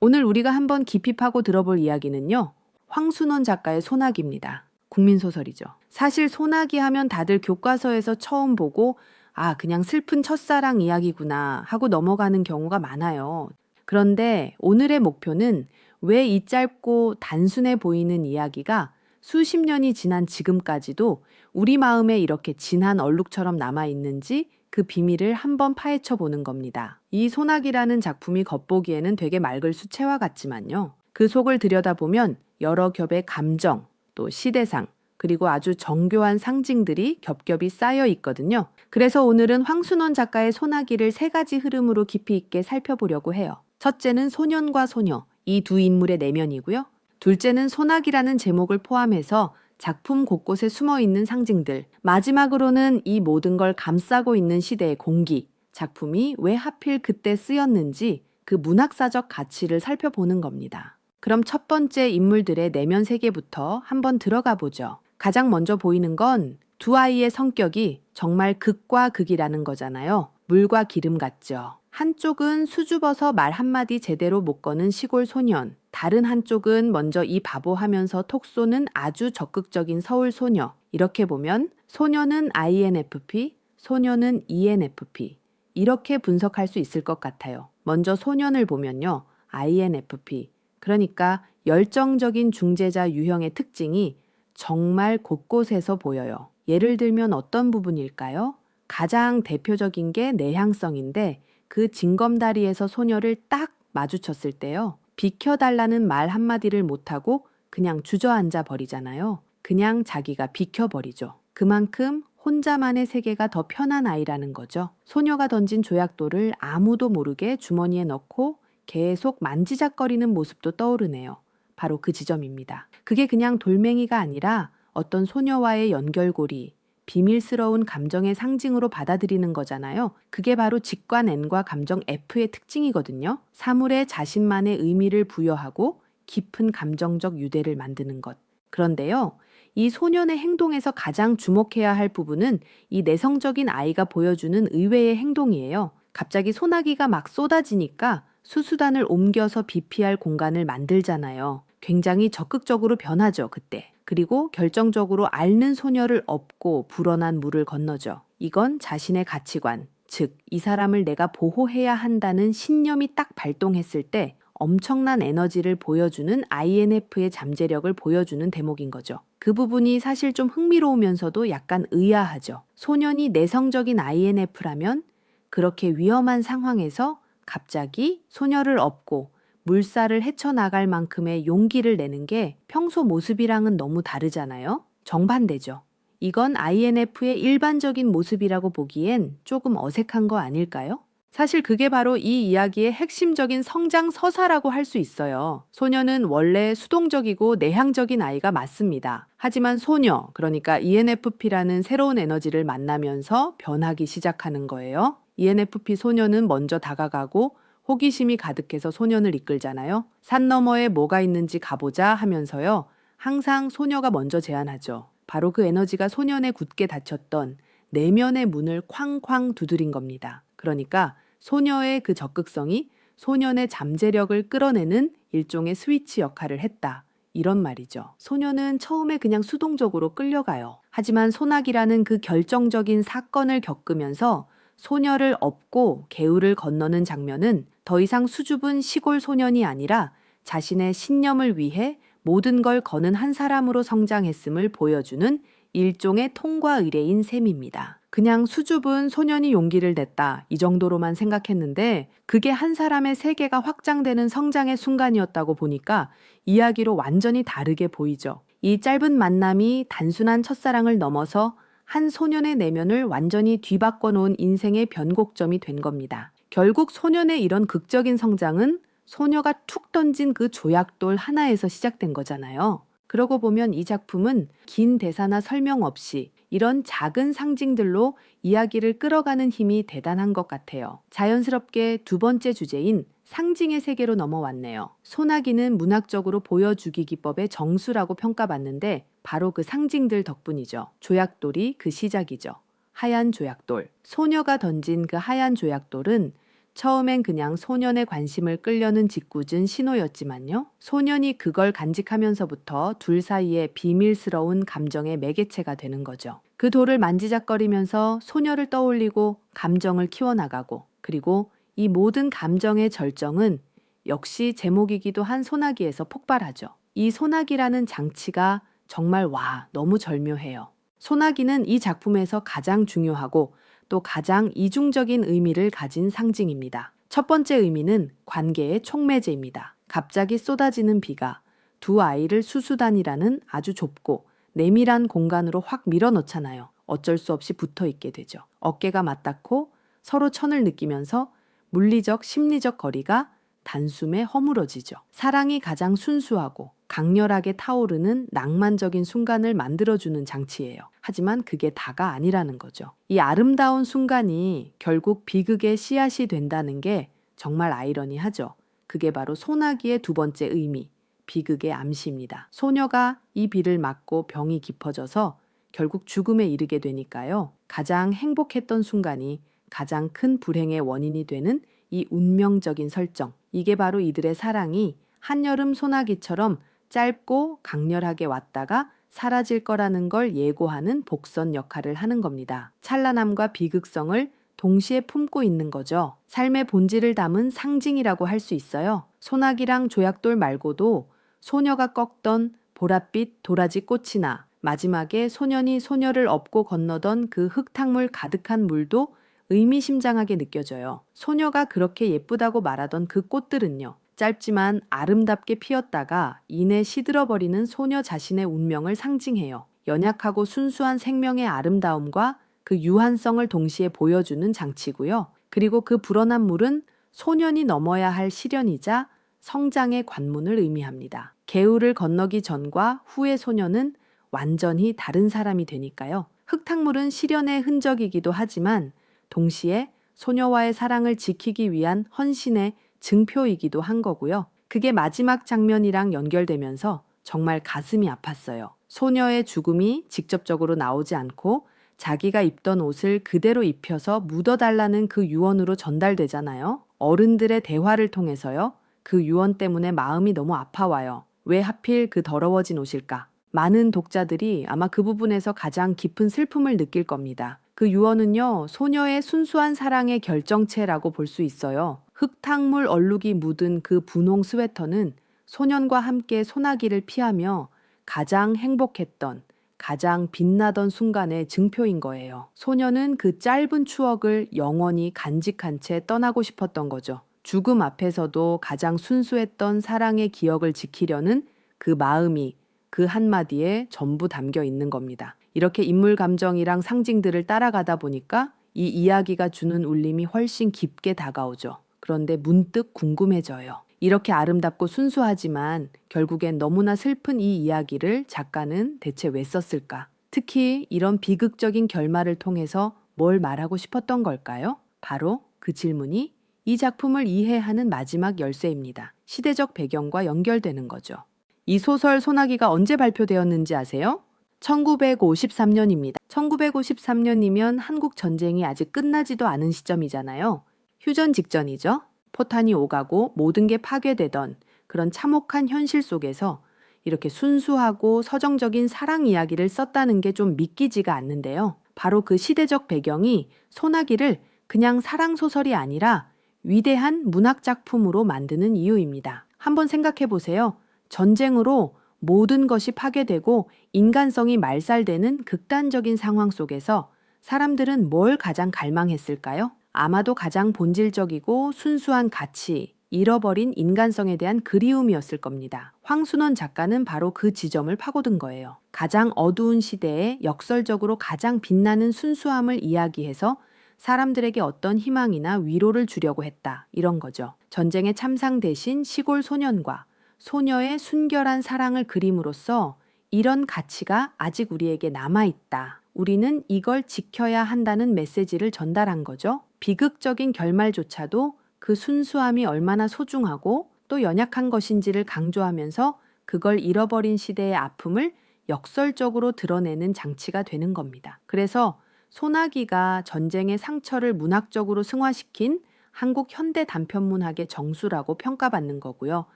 오늘 우리가 한번 깊이 파고 들어볼 이야기는요. 황순원 작가의 소나기입니다. 국민소설이죠. 사실 소나기 하면 다들 교과서에서 처음 보고 아, 그냥 슬픈 첫사랑 이야기구나 하고 넘어가는 경우가 많아요. 그런데 오늘의 목표는 왜 이 짧고 단순해 보이는 이야기가 수십 년이 지난 지금까지도 우리 마음에 이렇게 진한 얼룩처럼 남아 있는지 그 비밀을 한번 파헤쳐 보는 겁니다. 이 소나기라는 작품이 겉보기에는 되게 맑을 수채화 같지만요. 그 속을 들여다보면 여러 겹의 감정, 또 시대상, 그리고 아주 정교한 상징들이 겹겹이 쌓여 있거든요. 그래서 오늘은 황순원 작가의 소나기를 세 가지 흐름으로 깊이 있게 살펴보려고 해요. 첫째는 소년과 소녀, 이 두 인물의 내면이고요. 둘째는 소나기라는 제목을 포함해서 작품 곳곳에 숨어 있는 상징들. 마지막으로는 이 모든 걸 감싸고 있는 시대의 공기. 작품이 왜 하필 그때 쓰였는지 그 문학사적 가치를 살펴보는 겁니다. 그럼 첫 번째 인물들의 내면 세계부터 한번 들어가 보죠. 가장 먼저 보이는 건 두 아이의 성격이 정말 극과 극이라는 거잖아요. 물과 기름 같죠. 한쪽은 수줍어서 말 한마디 제대로 못 거는 시골 소년, 다른 한쪽은 먼저 이 바보 하면서 톡 쏘는 아주 적극적인 서울 소녀. 이렇게 보면 소녀는 INFP, 소녀는 ENFP. 이렇게 분석할 수 있을 것 같아요. 먼저 소년을 보면요. INFP. 그러니까 열정적인 중재자 유형의 특징이 정말 곳곳에서 보여요. 예를 들면 어떤 부분일까요? 가장 대표적인 게 내향성인데 그 징검다리에서 소녀를 딱 마주쳤을 때요. 비켜달라는 말 한마디를 못하고 그냥 주저앉아 버리잖아요. 그냥 자기가 비켜버리죠. 그만큼 혼자만의 세계가 더 편한 아이라는 거죠. 소녀가 던진 조약돌을 아무도 모르게 주머니에 넣고 계속 만지작거리는 모습도 떠오르네요. 바로 그 지점입니다. 그게 그냥 돌멩이가 아니라 어떤 소녀와의 연결고리, 비밀스러운 감정의 상징으로 받아들이는 거잖아요. 그게 바로 직관 N과 감정 F의 특징이거든요. 사물에 자신만의 의미를 부여하고 깊은 감정적 유대를 만드는 것. 그런데요, 이 소년의 행동에서 가장 주목해야 할 부분은 이 내성적인 아이가 보여주는 의외의 행동이에요. 갑자기 소나기가 막 쏟아지니까 수수단을 옮겨서 비피할 공간을 만들잖아요. 굉장히 적극적으로 변하죠, 그때. 그리고 결정적으로 앓는 소녀를 업고 불어난 물을 건너죠. 이건 자신의 가치관, 즉, 이 사람을 내가 보호해야 한다는 신념이 딱 발동했을 때 엄청난 에너지를 보여주는 INF의 잠재력을 보여주는 대목인 거죠. 그 부분이 사실 좀 흥미로우면서도 약간 의아하죠. 소년이 내성적인 INF라면 그렇게 위험한 상황에서 갑자기 소녀를 업고 물살을 헤쳐나갈 만큼의 용기를 내는 게 평소 모습이랑은 너무 다르잖아요? 정반대죠. 이건 INF의 일반적인 모습이라고 보기엔 조금 어색한 거 아닐까요? 사실 그게 바로 이 이야기의 핵심적인 성장 서사라고 할 수 있어요. 소녀는 원래 수동적이고 내향적인 아이가 맞습니다. 하지만 소녀, 그러니까 ENFP라는 새로운 에너지를 만나면서 변하기 시작하는 거예요. ENFP 소녀는 먼저 다가가고 호기심이 가득해서 소년을 이끌잖아요. 산 너머에 뭐가 있는지 가보자 하면서요. 항상 소녀가 먼저 제안하죠. 바로 그 에너지가 소년의 굳게 닫혔던 내면의 문을 쾅쾅 두드린 겁니다. 그러니까 소녀의 그 적극성이 소년의 잠재력을 끌어내는 일종의 스위치 역할을 했다. 이런 말이죠. 소녀는 처음에 그냥 수동적으로 끌려가요. 하지만 소나기라는 그 결정적인 사건을 겪으면서 소녀를 업고 개울을 건너는 장면은 더 이상 수줍은 시골 소년이 아니라 자신의 신념을 위해 모든 걸 거는 한 사람으로 성장했음을 보여주는 일종의 통과 의례인 셈입니다. 그냥 수줍은 소년이 용기를 냈다 이 정도로만 생각했는데 그게 한 사람의 세계가 확장되는 성장의 순간이었다고 보니까 이야기로 완전히 다르게 보이죠. 이 짧은 만남이 단순한 첫사랑을 넘어서 한 소년의 내면을 완전히 뒤바꿔 놓은 인생의 변곡점이 된 겁니다. 결국 소년의 이런 극적인 성장은 소녀가 툭 던진 그 조약돌 하나에서 시작된 거잖아요. 그러고 보면 이 작품은 긴 대사나 설명 없이 이런 작은 상징들로 이야기를 끌어가는 힘이 대단한 것 같아요. 자연스럽게 두 번째 주제인 상징의 세계로 넘어왔네요. 소나기는 문학적으로 보여주기 기법의 정수라고 평가받는데 바로 그 상징들 덕분이죠. 조약돌이 그 시작이죠. 하얀 조약돌. 소녀가 던진 그 하얀 조약돌은 처음엔 그냥 소년의 관심을 끌려는 짓궂은 신호였지만요. 소년이 그걸 간직하면서부터 둘 사이에 비밀스러운 감정의 매개체가 되는 거죠. 그 돌을 만지작거리면서 소녀를 떠올리고 감정을 키워나가고 그리고 이 모든 감정의 절정은 역시 제목이기도 한 소나기에서 폭발하죠. 이 소나기라는 장치가 정말 와, 너무 절묘해요. 소나기는 이 작품에서 가장 중요하고 또 가장 이중적인 의미를 가진 상징입니다. 첫 번째 의미는 관계의 촉매제입니다. 갑자기 쏟아지는 비가 두 아이를 수수단이라는 아주 좁고 내밀한 공간으로 확 밀어넣잖아요. 어쩔 수 없이 붙어 있게 되죠. 어깨가 맞닿고 서로 천을 느끼면서 물리적, 심리적 거리가 단숨에 허물어지죠. 사랑이 가장 순수하고 강렬하게 타오르는 낭만적인 순간을 만들어주는 장치예요. 하지만 그게 다가 아니라는 거죠. 이 아름다운 순간이 결국 비극의 씨앗이 된다는 게 정말 아이러니하죠. 그게 바로 소나기의 두 번째 의미, 비극의 암시입니다. 소녀가 이 비를 맞고 병이 깊어져서 결국 죽음에 이르게 되니까요. 가장 행복했던 순간이 가장 큰 불행의 원인이 되는 이 운명적인 설정. 이게 바로 이들의 사랑이 한여름 소나기처럼 짧고 강렬하게 왔다가 사라질 거라는 걸 예고하는 복선 역할을 하는 겁니다. 찬란함과 비극성을 동시에 품고 있는 거죠. 삶의 본질을 담은 상징이라고 할 수 있어요. 소나기랑 조약돌 말고도 소녀가 꺾던 보랏빛 도라지 꽃이나 마지막에 소년이 소녀를 업고 건너던 그 흙탕물 가득한 물도 의미심장하게 느껴져요. 소녀가 그렇게 예쁘다고 말하던 그 꽃들은요. 짧지만 아름답게 피었다가 이내 시들어버리는 소녀 자신의 운명을 상징해요. 연약하고 순수한 생명의 아름다움과 그 유한성을 동시에 보여주는 장치고요. 그리고 그 불어난 물은 소년이 넘어야 할 시련이자 성장의 관문을 의미합니다. 개울을 건너기 전과 후의 소년은 완전히 다른 사람이 되니까요. 흙탕물은 시련의 흔적이기도 하지만 동시에 소녀와의 사랑을 지키기 위한 헌신의 증표이기도 한 거고요. 그게 마지막 장면이랑 연결되면서 정말 가슴이 아팠어요. 소녀의 죽음이 직접적으로 나오지 않고 자기가 입던 옷을 그대로 입혀서 묻어달라는 그 유언으로 전달되잖아요. 어른들의 대화를 통해서요. 그 유언 때문에 마음이 너무 아파와요. 왜 하필 그 더러워진 옷일까? 많은 독자들이 아마 그 부분에서 가장 깊은 슬픔을 느낄 겁니다. 그 유언은요, 소녀의 순수한 사랑의 결정체라고 볼 수 있어요. 흙탕물 얼룩이 묻은 그 분홍 스웨터는 소년과 함께 소나기를 피하며 가장 행복했던, 가장 빛나던 순간의 증표인 거예요. 소녀는 그 짧은 추억을 영원히 간직한 채 떠나고 싶었던 거죠. 죽음 앞에서도 가장 순수했던 사랑의 기억을 지키려는 그 마음이 그 한마디에 전부 담겨 있는 겁니다. 이렇게 인물 감정이랑 상징들을 따라가다 보니까 이 이야기가 주는 울림이 훨씬 깊게 다가오죠. 그런데 문득 궁금해져요. 이렇게 아름답고 순수하지만 결국엔 너무나 슬픈 이 이야기를 작가는 대체 왜 썼을까? 특히 이런 비극적인 결말을 통해서 뭘 말하고 싶었던 걸까요? 바로 그 질문이 이 작품을 이해하는 마지막 열쇠입니다. 시대적 배경과 연결되는 거죠. 이 소설 소나기가 언제 발표되었는지 아세요? 1953년입니다. 1953년이면 한국 전쟁이 아직 끝나지도 않은 시점이잖아요. 휴전 직전이죠. 포탄이 오가고 모든 게 파괴되던 그런 참혹한 현실 속에서 이렇게 순수하고 서정적인 사랑 이야기를 썼다는 게 좀 믿기지가 않는데요. 바로 그 시대적 배경이 소나기를 그냥 사랑 소설이 아니라 위대한 문학 작품으로 만드는 이유입니다. 한번 생각해 보세요. 전쟁으로 모든 것이 파괴되고 인간성이 말살되는 극단적인 상황 속에서 사람들은 뭘 가장 갈망했을까요? 아마도 가장 본질적이고 순수한 가치, 잃어버린 인간성에 대한 그리움이었을 겁니다. 황순원 작가는 바로 그 지점을 파고든 거예요. 가장 어두운 시대에 역설적으로 가장 빛나는 순수함을 이야기해서 사람들에게 어떤 희망이나 위로를 주려고 했다. 이런 거죠. 전쟁의 참상 대신 시골 소년과 소녀의 순결한 사랑을 그림으로써 이런 가치가 아직 우리에게 남아있다. 우리는 이걸 지켜야 한다는 메시지를 전달한 거죠. 비극적인 결말조차도 그 순수함이 얼마나 소중하고 또 연약한 것인지를 강조하면서 그걸 잃어버린 시대의 아픔을 역설적으로 드러내는 장치가 되는 겁니다. 그래서 소나기가 전쟁의 상처를 문학적으로 승화시킨 한국 현대 단편문학의 정수라고 평가받는 거고요.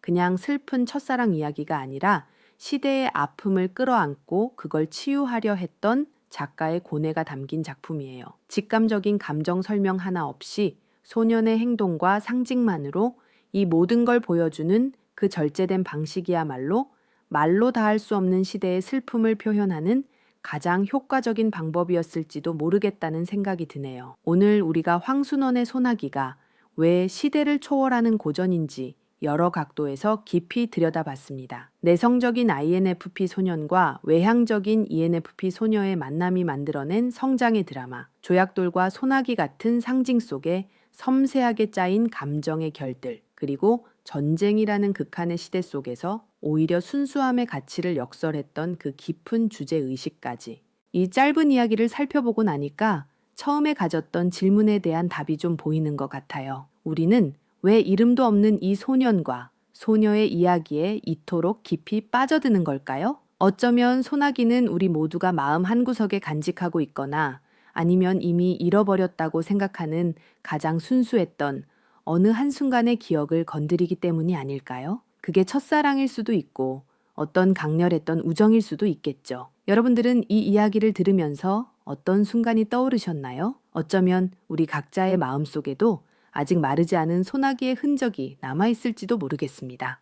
그냥 슬픈 첫사랑 이야기가 아니라 시대의 아픔을 끌어안고 그걸 치유하려 했던 작가의 고뇌가 담긴 작품이에요. 직감적인 감정 설명 하나 없이 소년의 행동과 상징만으로 이 모든 걸 보여주는 그 절제된 방식이야말로 말로 다 할 수 없는 시대의 슬픔을 표현하는 가장 효과적인 방법이었을지도 모르겠다는 생각이 드네요. 오늘 우리가 황순원의 소나기가 왜 시대를 초월하는 고전인지 여러 각도에서 깊이 들여다봤습니다. 내성적인 INFP 소년과 외향적인 ENFP 소녀의 만남이 만들어낸 성장의 드라마, 조약돌과 소나기 같은 상징 속에 섬세하게 짜인 감정의 결들, 그리고 전쟁이라는 극한의 시대 속에서 오히려 순수함의 가치를 역설했던 그 깊은 주제 의식까지. 이 짧은 이야기를 살펴보고 나니까 처음에 가졌던 질문에 대한 답이 좀 보이는 것 같아요. 우리는 왜 이름도 없는 이 소년과 소녀의 이야기에 이토록 깊이 빠져드는 걸까요? 어쩌면 소나기는 우리 모두가 마음 한구석에 간직하고 있거나 아니면 이미 잃어버렸다고 생각하는 가장 순수했던 어느 한순간의 기억을 건드리기 때문이 아닐까요? 그게 첫사랑일 수도 있고 어떤 강렬했던 우정일 수도 있겠죠. 여러분들은 이 이야기를 들으면서 어떤 순간이 떠오르셨나요? 어쩌면 우리 각자의 마음 속에도 아직 마르지 않은 소나기의 흔적이 남아있을지도 모르겠습니다.